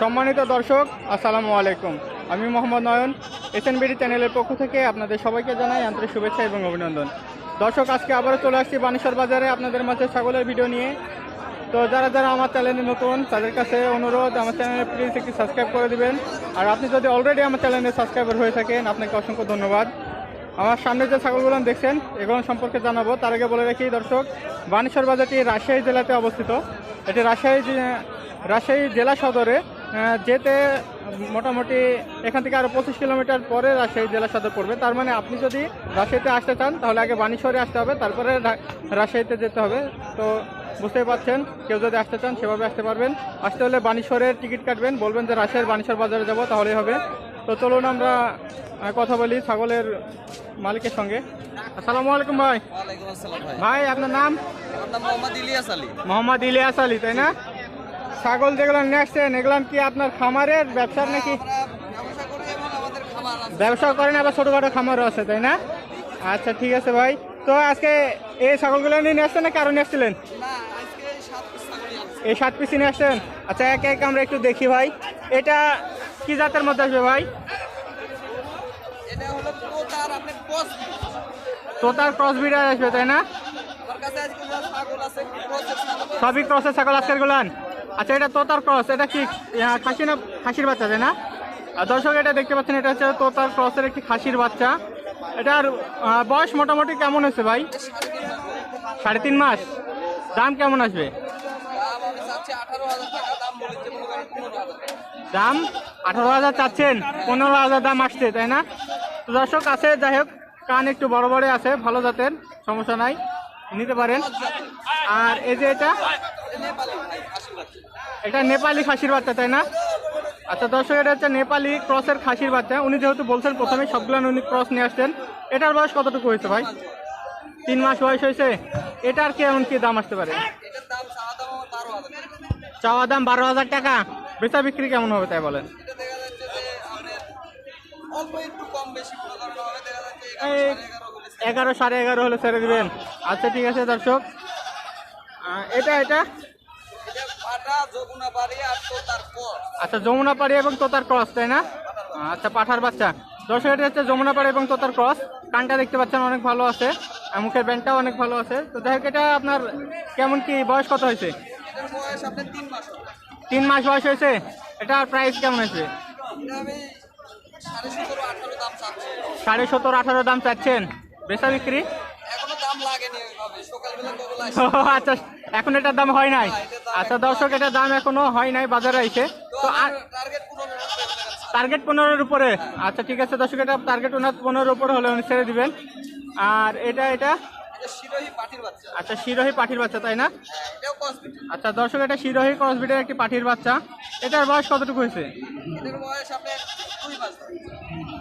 সম্মানিত দর্শক, আসসালামু আলাইকুম। আমি মোহাম্মদ নয়ন এসএনবিডি চ্যানেলের পক্ষ থেকে আপনাদের সবাইকে জানাই আন্তরিক শুভেচ্ছা এবং অভিনন্দন। দর্শক, আজকে আবারও চলে আসছি বানেশ্বর বাজারে আপনাদের মাঝে ছাগলের ভিডিও নিয়ে। তো যারা যারা আমার চ্যানেলে নতুন, তাদের কাছে অনুরোধ, আমার চ্যানেলে প্লিজ একটি সাবস্ক্রাইব করে দিবেন। আর আপনি যদি অলরেডি আমার চ্যানেলে সাবস্ক্রাইবার হয়ে থাকেন, আপনাকে অসংখ্য ধন্যবাদ। আমার সামনে যে ছাগলগুলো দেখছেন, এগুলো সম্পর্কে জানাব। তার আগে বলে রাখি, দর্শক, বানেশ্বর বাজারটি রাজশাহী জেলাতে অবস্থিত। এটি রাজশাহী রাজশাহী জেলা সদরে যেতে মোটামুটি এখান থেকে আরও পঁচিশ কিলোমিটার পরে রাজশাহী জেলা সদর পড়বে। তার মানে আপনি যদি রাজশাহীতে আসতে চান তাহলে আগে বানেশ্বরে আসতে হবে তারপরে রাজশাহীতে যেতে হবে। তো বুঝতেই পারছেন কেউ যদি আসতে চান সেভাবে আসতে পারবেন। আসতে হলে বানেশ্বরের টিকিট কাটবেন বলবেন যে রাজশাহীর বানেশ্বর বাজারে যাব তাহলেই হবে। তো চলুন আমরা কথা বলি ছাগলের মালিকের সঙ্গে। আসসালামু আলাইকুম ভাই। ভাই। ভাই আপনার নাম মোহাম্মদ ইলিয়াস আলী। মোহাম্মদ ইলিয়াস আলী তাই না? ছাগল যেগুলো নিয়ে আসছেন এগুলো কি আপনার খামারের ব্যবসার নাকি? আমরা ব্যবসা করেন আবার ছোটোখাটো খামারও আছে তাই না? আচ্ছা ঠিক আছে ভাই। তো আজকে এই ছাগলগুলো নিয়ে আসছেন নাকি আরও নিয়ে আসছিলেন না এই সাত পিস এই সাত পিস নিয়ে আসছেন আচ্ছা এক এক আমরা একটু দেখি ভাই। এটা কি জাতের মধ্যে আসবে ভাই? তোতার ক্রস বিডার আসবে তাই না? সবই ক্রসের ছাগল আজকের গুলান? আচ্ছা এটা তোতার ক্রস এটা কি খাসি না, খাসির বাচ্চা, তাই না? দর্শক, এটা দেখতে পাচ্ছেন, এটা হচ্ছে তোতার ক্রসের একটি খাসির বাচ্চা। এটার বয়স মোটামুটি কেমন হয়েছে ভাই? সাড়ে তিন মাস। দাম কেমন আসবে? দাম আঠারো হাজার চাচ্ছেন, পনেরো হাজার দাম আসছে, তাই না? দর্শক, আছে, যাই হোক, কান একটু বড় বড় আছে, ভালো জাতের, সমস্যা নাই, নিতে পারেন। আর এই যে এটা এটা নেপালি ভাই আশীর্বাদ এটা নেপালি খাসির বাচ্চা, তাই না? আচ্ছা দর্শক, এটা হচ্ছে নেপালি ক্রসের খাসির বাচ্চা। উনি যেহেতু বলছেন প্রথমে, সবগুলো উনি ক্রস নিয়ে আসতেন এটার বয়স কতটুকু হয়েছে ভাই? তিন মাস বয়স হয়েছে। এটার কেমন কি দাম আসতে পারে? চাওয়া দাম বারো হাজার টাকা। বেচা বিক্রি কেমন হবে তাই বলেন? এগারো সাড়ে এগারো হলে ছেড়ে দিবেন। আচ্ছা ঠিক আছে, দর্শক। এটা এটা পাটা যমুনা বাড়ি আর তো তার পর আচ্ছা যমুনা পাড়ি এবং তোতার ক্রস তাই না? আচ্ছা পাঠার বাচ্চা। দর্শক এটা হচ্ছে যমুনা পাড়ি এবং তোতার ক্রস। কানটা দেখতে পাচ্ছেন অনেক ভালো আছে। মুখের ব্যান্ডটাও অনেক ভালো আছে। তো যাই হোক এটা আপনার কেমন কি বয়স কত হয়েছে? তিন মাস বয়স হয়েছে? এটার প্রাইস কেমন হয়েছে? সাড়ে সতেরো আঠারো দাম চাচ্ছি। আঠারো দাম চাচ্ছেন। বেচা বিক্রি এখনও দাম লাগেনি ওইভাবে সকালবেলা কবল ও, আসে আচ্ছা এখন এটার দাম হয় নাই। আচ্ছা দর্শক এটার দাম এখনও হয় নাই বাজারে আইসে তো টার্গেট পনেরোর উপরে। আচ্ছা ঠিক আছে দর্শক এটা টার্গেট ওনার পনেরোর উপরে হলে উনি ছেড়ে দিবেন। আর এটা এটা? আচ্ছা শিরোহী পাঠির বাচ্চা তাই না? হ্যাঁ আচ্ছা দর্শক এটা শিরোহী ক্রসবিটের একটি পাঠির বাচ্চা। এটার বয়স কতটুকু হয়েছে?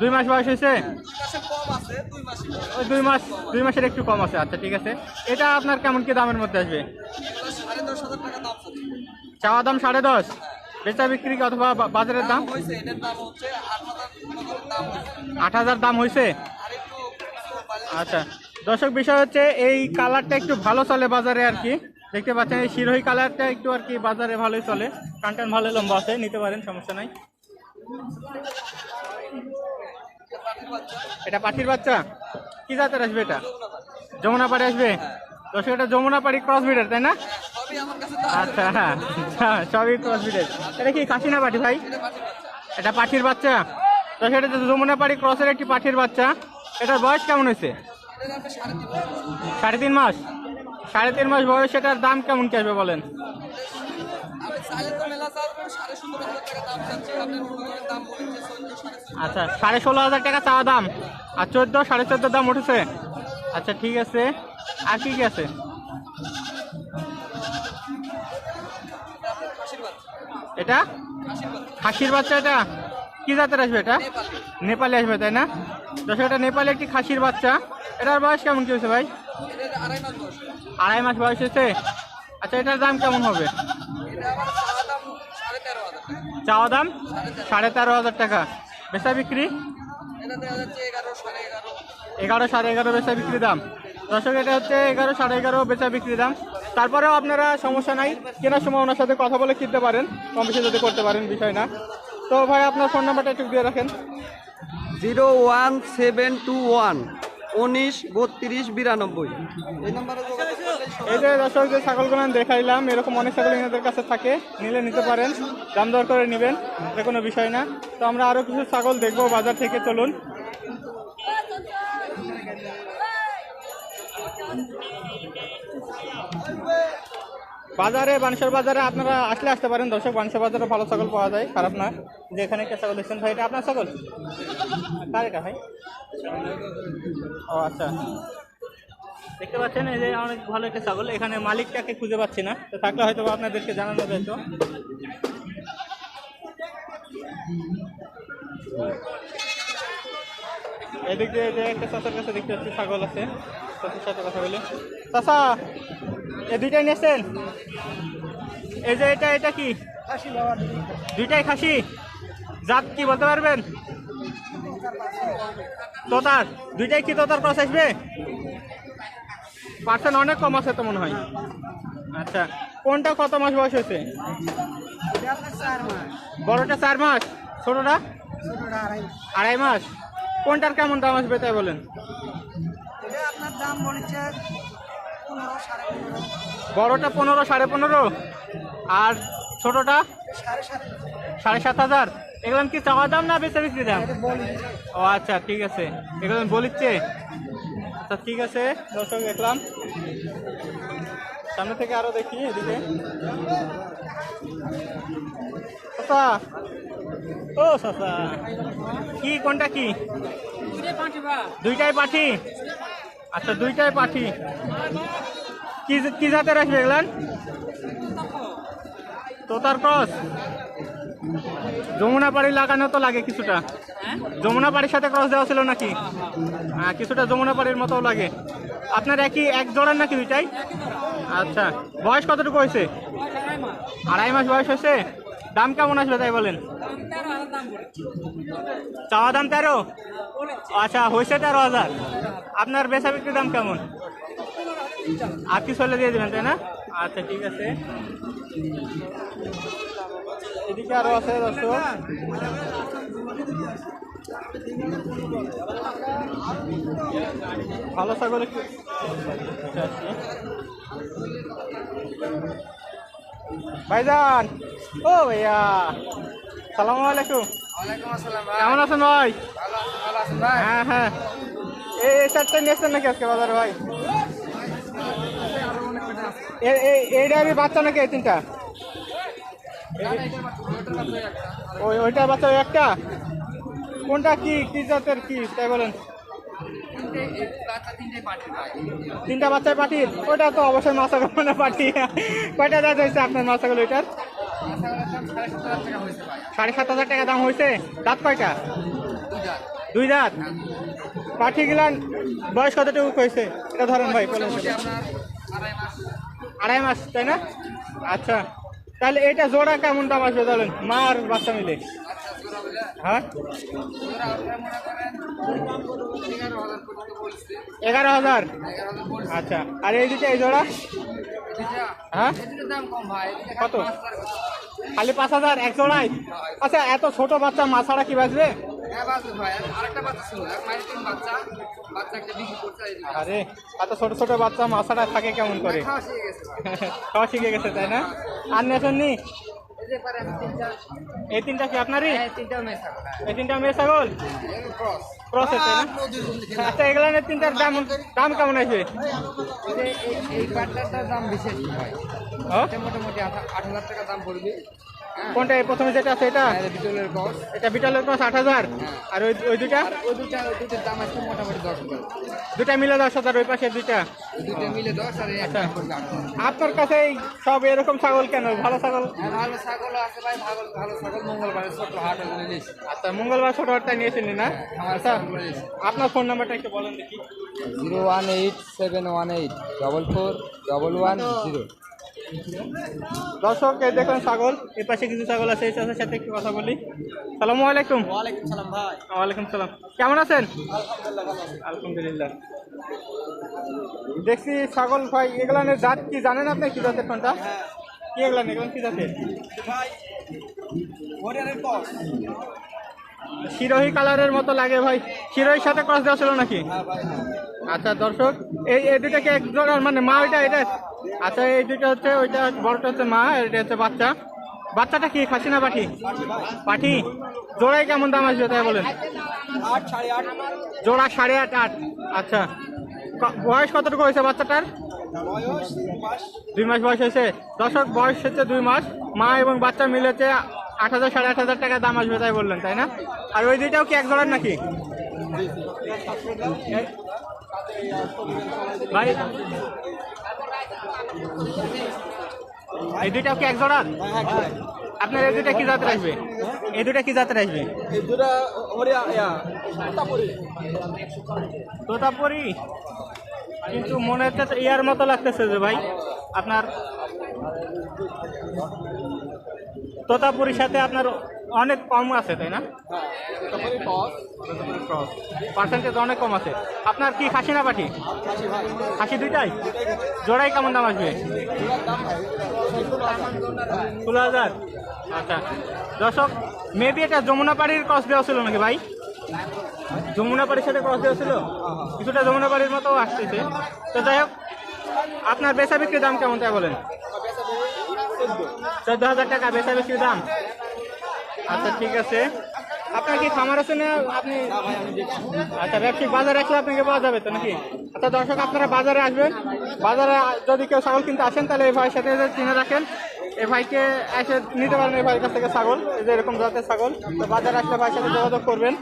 দুই মাস। বয়স হয়েছে? ওই দুই মাস দুই মাসের একটু কম আছে। আচ্ছা ঠিক আছে। এটা আপনার কেমন কি দামের মধ্যে আসবে? চাওয়া দাম সাড়ে দশ? বেচা বিক্রি অথবা বাজারের দাম? আট হাজার দাম হয়েছে। আচ্ছা। দর্শক বিষয় হচ্ছে এই কালারটা একটু ভালো চলে বাজারে আর কি। দেখতে পাচ্ছেন এই শিরোহী কালারটা একটু আর কি বাজারে ভালোই চলে। কানটান ভালো লম্বা আছে নিতে পারেন সমস্যা নাই। এটা পাখির বাচ্চা? কি জাতের আসবে এটা? যমুনা পাড়ি আসবে? দর্শক এটা যমুনা পাড়ি ক্রস বিডার তাই না? আচ্ছা হ্যাঁ হ্যাঁ, সবই ক্রস বিডার এটা কি খাসি না পাঠি ভাই? এটা পাটির বাচ্চা? দর্শক এটা যমুনা পাড়ি ক্রসের একটি পাঠির বাচ্চা। এটার বয়স কেমন হয়েছে? সাড়ে তিন মাস? সাড়ে তিন মাস বয়স এটার দাম কেমন কি আসবে বলেন? আচ্ছা সাড়ে ষোলো হাজার টাকা চাওয়া দাম। আর চোদ্দ, সাড়ে চোদ্দ দাম উঠেছে। আচ্ছা ঠিক আছে। আর কি কি আছে? এটা? খাসির বাচ্চা এটা? কি জাতের আসবে এটা? নেপালি আসবে, তাই না? দশ এটা নেপালি একটি খাসির বাচ্চা। এটার বয়স কেমন কি হয়েছে ভাই? আড়াই মাস বয়স হয়েছে? আচ্ছা এটার দাম কেমন হবে? চাওয়া দাম? সাড়ে তেরো হাজার টাকা। বেচা বিক্রি? এগারো সাড়ে এগারো বেচা বিক্রি দাম। দর্শক, এটা হচ্ছে এগারো সাড়ে এগারো বেচা বিক্রি দাম। তারপরেও আপনারা সমস্যা নাই। কেনার সময় ওনার সাথে কথা বলে কিনতে পারেন। কম বেশি যদি করতে পারেন, বিষয় না। তো ভাই, আপনার ফোন নাম্বারটা একটু দিয়ে রাখেন। Zero one seven two one. উনিশ বত্রিশ বিরানব্বই। এই নম্বরে যোগাযোগ করলে এই যে দর্শক যে ছাগলগুলো আমি দেখাইলাম এরকম অনেক ছাগল এনাদের কাছে থাকে নিলে নিতে পারেন দাম দর করে নেবেন এটা কোনো বিষয় না। তো আমরা আরও কিছু ছাগল দেখব বাজার থেকে চলুন। বাজারে বানেশ্বর বাজারে আপনারা আসলে আসতে পারেন। দর্শক বানেশ্বর বাজারে ভালো ছাগল পাওয়া যায়, খারাপ না যে এখানে একটা ছাগল দেখছেন ভাই, এটা আপনার ছাগল? কার এটা ভাই? ও আচ্ছা। দেখতে পাচ্ছেন, এই যে অনেক ভালো একটা ছাগল। এখানে মালিকটাকে খুঁজে পাচ্ছি না। তো থাকলে হয়তো আপনাদেরকে জানানো যেত। এদিক দিয়ে যে একটা চাচার কাছে দেখতে পাচ্ছি ছাগল আছে। চাচার সাথে কথা বলি। চাচা দুইটাই নিয়েছেন এই যে এটা এটা কি? দুইটাই খাসি? জাত কি বলতে পারবেন? তোতার। দুইটাই কি তোতার ক্রস আসবে? পার্সেন্ট অনেক কম আছে তো মনে হয়। আচ্ছা কোনটা কত মাস বয়স হয়েছে? বড়টা চার মাস ছোটটা? আড়াই মাস। কোনটার কেমন দাম আসবে তাই বলেন? আপনার দাম বলেছে বড়টা পনেরো সাড়ে পনেরো? আর ছোটটা? সাড়ে সাত হাজার। এগুলো কি চাওয়া দাম না বেচা বিক্রি দাম? ও আচ্ছা ঠিক আছে। এগুলো বলিচ্ছে আচ্ছা ঠিক আছে দর্শক দেখলাম। সামনে থেকে আরও দেখি এদিকে। চাচা ও চাচা কি, কোনটা কি? দুইটাই পাঠি? আচ্ছা দুইটাই পাঠি। কি কি জাতের আসবে এগুলান তোতার ক্রস? যমুনা পাড়ি লাগানো তো লাগে কিছুটা। যমুনা পাড়ির সাথে ক্রস দেওয়া ছিল নাকি? হ্যাঁ কিছুটা যমুনা পাড়ির মতো লাগে। আপনার একই, এক জোড়ার নাকি দুইটাই? আচ্ছা বয়স কতটুকু হয়েছে? আড়াই মাস বয়স হয়েছে? দাম কেমন আসবে তাই বলেন? চাওয়া দাম তেরো? আচ্ছা হয়েছে তেরো হাজার। আপনার বেচা বিক্রির দাম কেমন? কি চলে দিয়ে দেবেন, তাই না? আচ্ছা ঠিক আছে। এদিকে আরও আছে, দর্শক। ভালো ছাগল। ভাইজান! ও ভাইয়া! সালাম আলাইকুম। কেমন আছেন ভাই? হ্যাঁ হ্যাঁ। এই চারটা নিয়েছেন নাকি আজকে বাজারে ভাই? এ- এই এইটারই বাচ্চা নাকি এই তিনটা? ওই ওইটা বাচ্চা ওই একটা? কোনটা কি কি জাতের কি তাই বলেন। পাঠিয়ে তিনটা বাচ্চায় পাঠির ওইটা তো অবশ্যই মাছাগুলো মানে পাঠি কয়টা দাঁত হয়েছে আপনার মাছাগুলো ওইটার সাড়ে সাত হাজার টাকা দাম হয়েছে। দাঁত কয়টা? দুই দাঁত। পাঠি গিলান বয়স কতটুকু হয়েছে? এটা ধরেন ভাই আড়াই মাস, তাই না? আচ্ছা। তাহলে এটা জোড়া কেমন দাম আসবে বলেন? মা আর বাচ্চা মিলে। হ্যাঁ? এগারো হাজার। আচ্ছা। আর এই দুটো এই জোড়া? হ্যাঁ? কত? খালি পাঁচ হাজার এক জোড়াই আচ্ছা এত ছোট বাচ্চা মা ছাড়া কি বাঁচবে? হ্যাঁ আরে এত ছোট ছোট বাচ্চা মাছাড়া থাকে কেমন করে? খাওয়া শিখে গেছে তাই না? আর আমি তিনটা এই তিনটা কি আপনারই? হ্যাঁ তিনটা মেয়ে এই তিনটা মেয়ে ছাগল? ক্রস আছে তাই না? আচ্ছা এগুলানের তিনটার দাম দাম কেমন আছে এই পাটলাটার দাম বেশি আছে ও? মোটামুটি আট হাজার টাকা দাম পড়বে। হ্যাঁ কোনটা এই প্রথমে যেটা আছে এটা? বিটলের ক্রস এটা বিটালের ক্রস আট হাজার। আর ওই ওই দুইটা? ওই দুটা ওই দুটার দাম আছে মোটামুটি দশ হাজার। দুটা মিলে দশ হাজার ওই পাশে দুইটা। দুটা মিলে দশ আর একটা হাজার। আপনার কাছে এই সব এরকম ছাগল কেন? ভালো ছাগল? হ্যাঁ ভালো ছাগল আছে ভাই ভালো ভালো ছাগল। মঙ্গলবারে ছোট হাট আচ্ছা মঙ্গলবার ছোট হাটটা নিয়েছিলেন না? আচ্ছা আপনার ফোন নাম্বারটা একটু বলেন দেখি। Zero one eight seven one eight double four double one zero. দর্শক এই দেখুন ছাগল। এই পাশে কিছু ছাগল আছে এই চাষের সাথে একটু কথা বলি। সালামু আলাইকুম। ওয়ালাইকুম সালাম ভাই। ওয়ালাইকুম সালাম। কেমন আছেন? আলহামদুলিল্লাহ দেখছি ছাগল ভাই এগুলানের জাত কি জানেন আপনি? কি জাতের কোনটা? কি এগুলান এগুলান কি জাতের? শিরোহী কালারের মতো লাগে ভাই। শিরোহির সাথে ক্রস দেওয়া ছিল নাকি? আচ্ছা দর্শক এই এই দুটাকে এক জোড়ার মানে মা ওইটা এটা আচ্ছা এই দুটো হচ্ছে, ওইটা বড়টা হচ্ছে মা এটা হচ্ছে বাচ্চা। বাচ্চাটা কি, খাসি না পাঠি? পাঠি। জোড়াই কেমন দাম আসবে, তাই বলেন? জোড়া সাড়ে আট আট। আচ্ছা। বয়স কতটুকু হয়েছে বাচ্চাটার? দুই মাস বয়স হয়েছে। দর্শক, বয়স হচ্ছে দুই মাস। মা এবং বাচ্চা মিলেছে আট হাজার, সাড়ে আট হাজার টাকা দাম আসবে, তাই বললেন, তাই না? আর ওই দুইটাও কি এক জোড়ার নাকি? ভাই এই দুইটাও কি এক জোড়ার? আপনার এই দুইটা কি জাতের আসবে? এই দুইটা কি জাতের আসবে? এই দুটা তোতাপুরি। কিন্তু মনে হচ্ছে ইয়ার মতো লাগতেছে যে ভাই আপনার তোতাপুরির সাথে আপনার অনেক কম আছে তাই না? পার্সেন্টেজ অনেক কম আছে। আপনার কি খাসি না পাঠি খাসি দুইটাই? জোড়াই কেমন দাম আসবে? ষোলো হাজার। আচ্ছা। দর্শক মেবি এটা যমুনা পাড়ির ক্রস দেওয়া ছিল নাকি ভাই? যমুনা পাড়ির সাথে ক্রস দেওয়া ছিল? কিছুটা যমুনা পাড়ির মতো আসতেছে। তো যাই হোক আপনার বেচা বিক্রির দাম কেমন তাই বলেন? চোদ্দ হাজার টাকা বেচা বিক্রির দাম। আচ্ছা ঠিক আছে। আপনার কি খামার আছে না আপনি আচ্ছা ব্যবসায়িক বাজারে আসলে আপনাকে পাওয়া যাবে তো নাকি? আচ্ছা দর্শক, আপনারা বাজারে আসবেন। বাজারে যদি কেউ ছাগল কিনতে আসেন, তাহলে এই ভাইয়ের সাথে চিনে রাখেন। এই ভাইকে এসে নিতে পারেন এই ভাইয়ের কাছ থেকে ছাগল যে এরকম জাতের ছাগল। তো বাজারে আসলে ভাইয়ের সাথে যোগাযোগ করবেন।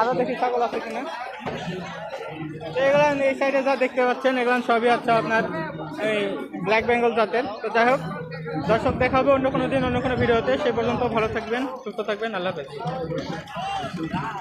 আরও দেখি ছাগল আছে কিনা। এগুলো এই সাইডে যা দেখতে পাচ্ছেন, এগুলো সবই আছে আপনার এই ব্ল্যাক বেঙ্গল জাতের। তো যাই হোক দর্শক দেখা হবে অন্য কোনো দিন, অন্য কোনো ভিডিওতে। সে পর্যন্ত ভালো থাকবেন, সুস্থ থাকবেন, আল্লাহ হাফেজ।